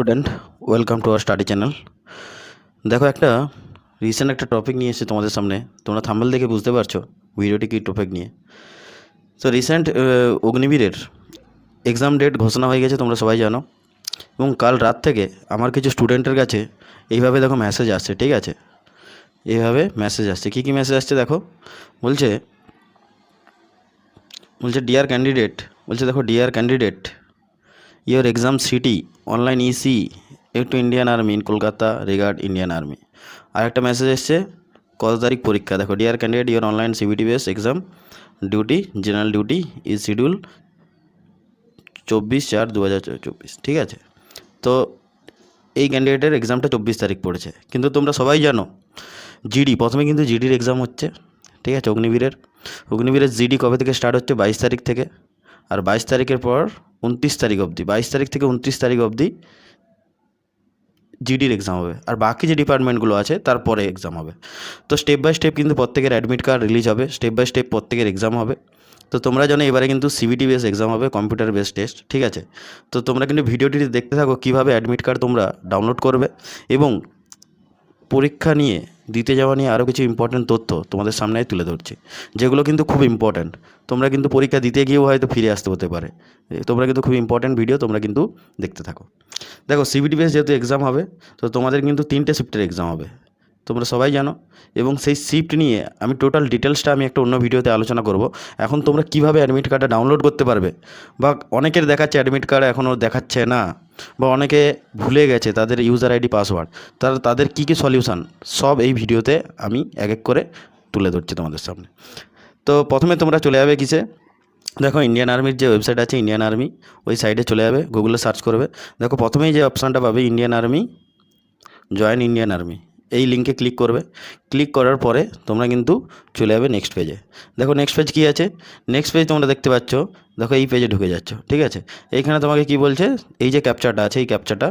Student, welcome to our study channel. দেখো একটা recent একটা টপিক নিয়ে এসেছে তোমাদের সামনে। তোমরা থাম্বেল দেখে বুঝতে পারছ ভিডিওটি কী টপিক নিয়ে। তো রিসেন্ট অগ্নিবীরের এক্সাম ডেট ঘোষণা হয়ে গেছে, তোমরা সবাই জানো। এবং কাল রাত থেকে আমার কিছু স্টুডেন্টের কাছে এইভাবে দেখো মেসেজ আসছে, ঠিক আছে? এইভাবে মেসেজ আসছে। কী কী মেসেজ আসছে দেখো? বলছে বলছে ডিয়ার ক্যান্ডিডেট বলছে, দেখো dear candidate your exam city online ec একটু Indian army in Kolkata regard Indian army আর একটা মেসেজ এসছে, কত তারিখ পরীক্ষা? দেখো dear candidate your online CBT base exam duty general duty is schedule চব্বিশ চার দু ঠিক আছে? তো এই ক্যান্ডিডেটের এক্সামটা চব্বিশ তারিখ পড়েছে। কিন্তু তোমরা সবাই জানো জিডি প্রথমে কিন্তু জিডির এক্সাম হচ্ছে। ঠিক আছে? অগ্নিবীরের। অগ্নিবীরের জিডি কবে থেকে স্টার্ট হচ্ছে? বাইশ তারিখ থেকে। আর বাইশ তারিখের পর উনত্রিশ তারিখ অবধি, বাইশ তারিখ থেকে উনত্রিশ তারিখ অবধি জিডির এক্সাম হবে। আর বাকি যে ডিপার্টমেন্টগুলো আছে তারপরে এক্সাম হবে। তো স্টেপ বাই স্টেপ কিন্তু প্রত্যেকের অ্যাডমিট কার্ড রিলিজ হবে। স্টেপ বাই স্টেপ প্রত্যেকের এক্সাম হবে। তো তোমরা জানো এবারে কিন্তু সিবিটি বেস এক্সাম হবে কম্পিউটার বেস টেস্ট ঠিক আছে? তো তোমরা কিন্তু ভিডিওটি দেখতে থাকো কীভাবে অ্যাডমিট কার্ড তোমরা ডাউনলোড করবে। এবং পরীক্ষা নিয়ে, দিতে যাওয়া নিয়ে আরও কিছু ইম্পর্ট্যান্ট তথ্য তোমাদের সামনে তুলে ধরছি, যেগুলো কিন্তু খুব ইম্পর্ট্যান্ট তোমরা কিন্তু পরীক্ষা দিতে গিয়েও হয়তো ফিরে আসতে হতে পারে। তোমরা কিন্তু খুব ইম্পর্ট্যান্ট ভিডিও তোমরা কিন্তু দেখতে থাকো। দেখো সিবিটি বেস যেহেতু এক্সাম হবে, তো তোমাদের কিন্তু তিনটে শিফটের এক্সাম হবে। তোমরা সবাই জানো, এবং সেই শিফট নিয়ে আমি টোটাল ডিটেলসটা আমি একটা অন্য ভিডিওতে আলোচনা করব। এখন তোমরা কীভাবে অ্যাডমিট কার্ডটা ডাউনলোড করতে পারবে? বা অনেকের দেখাচ্ছে অ্যাডমিট কার্ড এখনও দেখাচ্ছে না। বা অনেকে ভুলে গেছে তাদের ইউজার আইডি পাসওয়ার্ড তার তাদের কী কী সলিউশান সব এই ভিডিওতে আমি এক এক করে তুলে ধরছি তোমাদের সামনে। তো প্রথমে তোমরা চলে যাবে কিসে? দেখো ইন্ডিয়ান আর্মির যে ওয়েবসাইট আছে ইন্ডিয়ান আর্মি ওই সাইডে চলে যাবে গুগলে সার্চ করবে। দেখো প্রথমেই যে অপশানটা পাবে Indian army join Indian army এই লিঙ্কে ক্লিক করবে। ক্লিক করার পরে তোমরা কিন্তু চলে যাবে নেক্সট পেজে দেখো নেক্সট পেজ কী আছে? নেক্সট পেজ তোমরা দেখতে পাচ্ছ, দেখো এই পেজে ঢুকে যাচ্ছ, ঠিক আছে? এইখানে তোমাকে কি বলছে? এই যে ক্যাপচাটা আছে, এই ক্যাপচাটা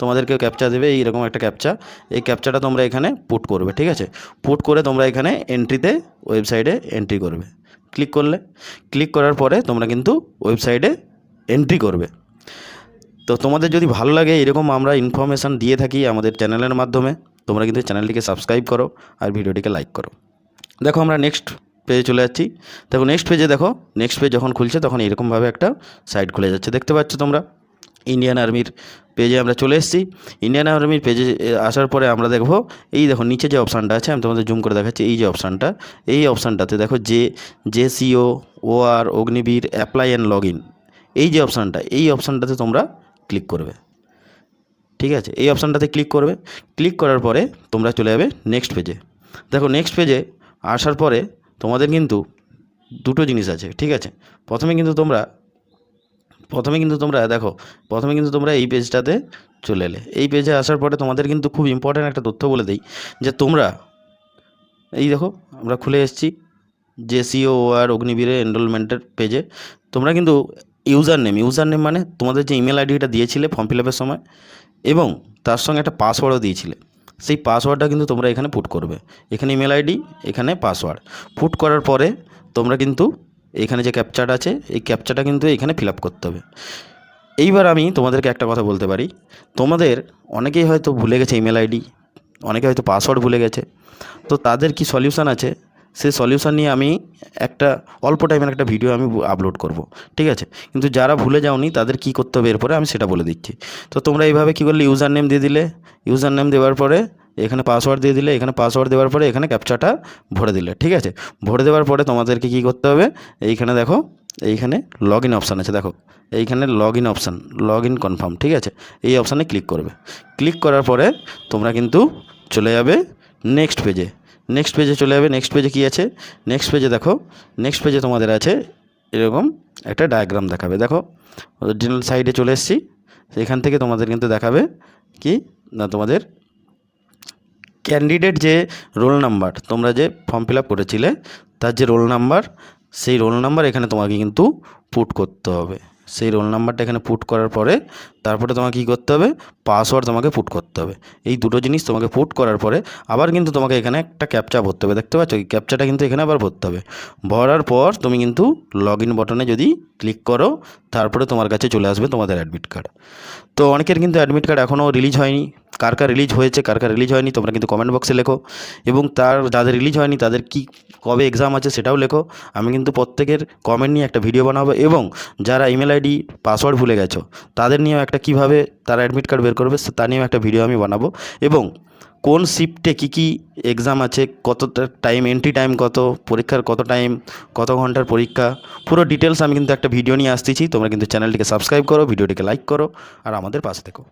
তোমাদেরকে ক্যাপচা দেবে, এইরকম একটা ক্যাপচা এই ক্যাপচাটা তোমরা এখানে পুট করবে, ঠিক আছে? পুট করে তোমরা এখানে এন্ট্রিতে ওয়েবসাইটে এন্ট্রি করবে। ক্লিক করলে। ক্লিক করার পরে তোমরা কিন্তু ওয়েবসাইটে এন্ট্রি করবে। তো তোমাদের যদি ভালো লাগে, এরকম আমরা ইনফরমেশান দিয়ে থাকি আমাদের চ্যানেলের মাধ্যমে, তোমরা কিন্তু চ্যানেলটিকে সাবস্ক্রাইব করো আর ভিডিওটিকে লাইক করো। দেখো আমরা নেক্সট পেজে চলে যাচ্ছি। দেখো নেক্সট পেজে দেখো নেক্সট পেজ যখন খুলছে তখন এরকমভাবে একটা সাইট খুলে যাচ্ছে, দেখতে পাচ্ছ তোমরা? ইন্ডিয়ান আর্মির পেজে আমরা চলে এসেছি। ইন্ডিয়ান আর্মির পেজে আসার পরে আমরা দেখব, এই দেখো নিচে যে অপশানটা আছে, আমি তোমাদের জুম করে দেখাচ্ছি, এই যে অপশানটা এই অপশানটাতে দেখো যে JCO OR Agniveer apply and log in এই যে অপশানটা এই অপশানটাতে তোমরা ক্লিক করবে। ঠিক আছে? এই অপশানটাতে ক্লিক করবে। ক্লিক করার পরে তোমরা চলে যাবে নেক্সট পেজে দেখো নেক্সট পেজে আসার পরে তোমাদের কিন্তু দুটো জিনিস আছে, ঠিক আছে? প্রথমে কিন্তু তোমরা, প্রথমে কিন্তু তোমরা, দেখো, প্রথমে কিন্তু তোমরা এই পেজটাতে চলে এলে। এই পেজে আসার পরে তোমাদের কিন্তু খুব ইম্পর্ট্যান্ট একটা তথ্য বলে দিই, যে তোমরা, এই দেখো, আমরা খুলে এসেছি জেসিও আর অগ্নিবীরের এনরোলমেন্টের পেজে তোমরা কিন্তু ইউজার নেম ইউজার নেম মানে তোমাদের যে ইমেল আইডিটা দিয়েছিলে ফর্ম ফিল আপের সময় এবং তার সঙ্গে একটা পাসওয়ার্ডও দিয়েছিলে। সেই পাসওয়ার্ডটা কিন্তু তোমরা এখানে পুট করবে। এখানে ইমেল আইডি, এখানে পাসওয়ার্ড পুট করার পরে তোমরা কিন্তু এখানে যে ক্যাপচাটা আছে, এই ক্যাপচাটা কিন্তু এখানে ফিল করতে হবে। এইবার আমি তোমাদেরকে একটা কথা বলতে পারি। তোমাদের অনেকেই হয়তো ভুলে গেছে ইমেল আইডি, অনেকে হয়তো পাসওয়ার্ড ভুলে গেছে। তো তাদের কি সলিউশন আছে? সেই সলিউশন নিয়ে আমি একটা অল্প টাইমের একটা ভিডিও আমি আপলোড করব, ঠিক আছে? কিন্তু যারা ভুলে যাওনি, তাদের কি করতে হবে এরপরে আমি সেটা বলে দিচ্ছি। তো তোমরা এইভাবে কী করলে? ইউজার নেম দিয়ে দিলে। ইউজার নেম দেওয়ার পরে এখানে পাসওয়ার্ড দিয়ে দিলে, এখানে পাসওয়ার্ড দেওয়ার পরে এখানে ক্যাপচাটা ভরে দিলে, ঠিক আছে? ভরে দেওয়ার পরে তোমাদেরকে কী করতে হবে? এইখানে দেখো, এইখানে লগ ইন অপশান আছে, দেখো। এইখানে log in option log in confirm ঠিক আছে? এই অপশানে ক্লিক করবে। ক্লিক করার পরে তোমরা কিন্তু চলে যাবে নেক্সট পেজে নেক্সট পেজে চলে যাবে। নেক্সট পেজে কী আছে? নেক্সট পেজে দেখো নেক্সট পেজে তোমাদের আছে এরকম একটা ডায়াগ্রাম দেখাবে। দেখো অরিজিনাল সাইডে চলে এসেছি। এখান থেকে তোমাদের কিন্তু দেখাবে কি, না তোমাদের ক্যান্ডিডেট যে রোল নাম্বার তোমরা যে ফর্ম ফিল করেছিলে, তার যে রোল নাম্বার সেই রোল নাম্বার এখানে তোমাকে কিন্তু পুট করতে হবে। সেই রোল নাম্বারটা এখানে পুট করার পরে তারপরে তোমাকে কী করতে হবে? পাসওয়ার্ড তোমাকে পুট করতে হবে। এই দুটো জিনিস তোমাকে পুট করার পরে আবার কিন্তু তোমাকে এখানে একটা ক্যাপচা ভরতে হবে। দেখতে পাচ্ছ? ক্যাপচাটা কিন্তু এখানে আবার ভরতে হবে। ভরার পর তুমি কিন্তু লগ ইন বটনে যদি ক্লিক করো, তারপরে তোমার কাছে চলে আসবে তোমাদের অ্যাডমিট কার্ড তো অনেকের কিন্তু অ্যাডমিট কার্ড এখনও রিলিজ হয়নি। কার কার রিলিজ হয়েছে, কার কার রিলিজ হয়নি, তোমরা কিন্তু কমেন্ট বক্সে লেখো। এবং তার যাদের রিলিজ হয়নি, তাদের কি, কবে এক্সাম আছে সেটাও লেখো। আমি কিন্তু প্রত্যেকের কমেন্ট নিয়ে একটা ভিডিও বানাবো এবং যারা ইমেল আইডি পাসওয়ার্ড ভুলে গেছো, তাদের নিয়েও একটা কীভাবে তারা অ্যাডমিট কার্ড বের করবে, তা নিয়েও একটা ভিডিও আমি বানাবো। এবং কোন শিফটে কী কী এক্সাম আছে, কত টাইম এন্ট্রি টাইম কত, পরীক্ষার কত টাইম কত ঘণ্টার পরীক্ষা, পুরো ডিটেলস আমি কিন্তু একটা ভিডিও নিয়ে আসতেছি। তোমরা কিন্তু চ্যানেলটিকে সাবস্ক্রাইব করো ভিডিওটিকে লাইক করো, আর আমাদের পাশে থেকো।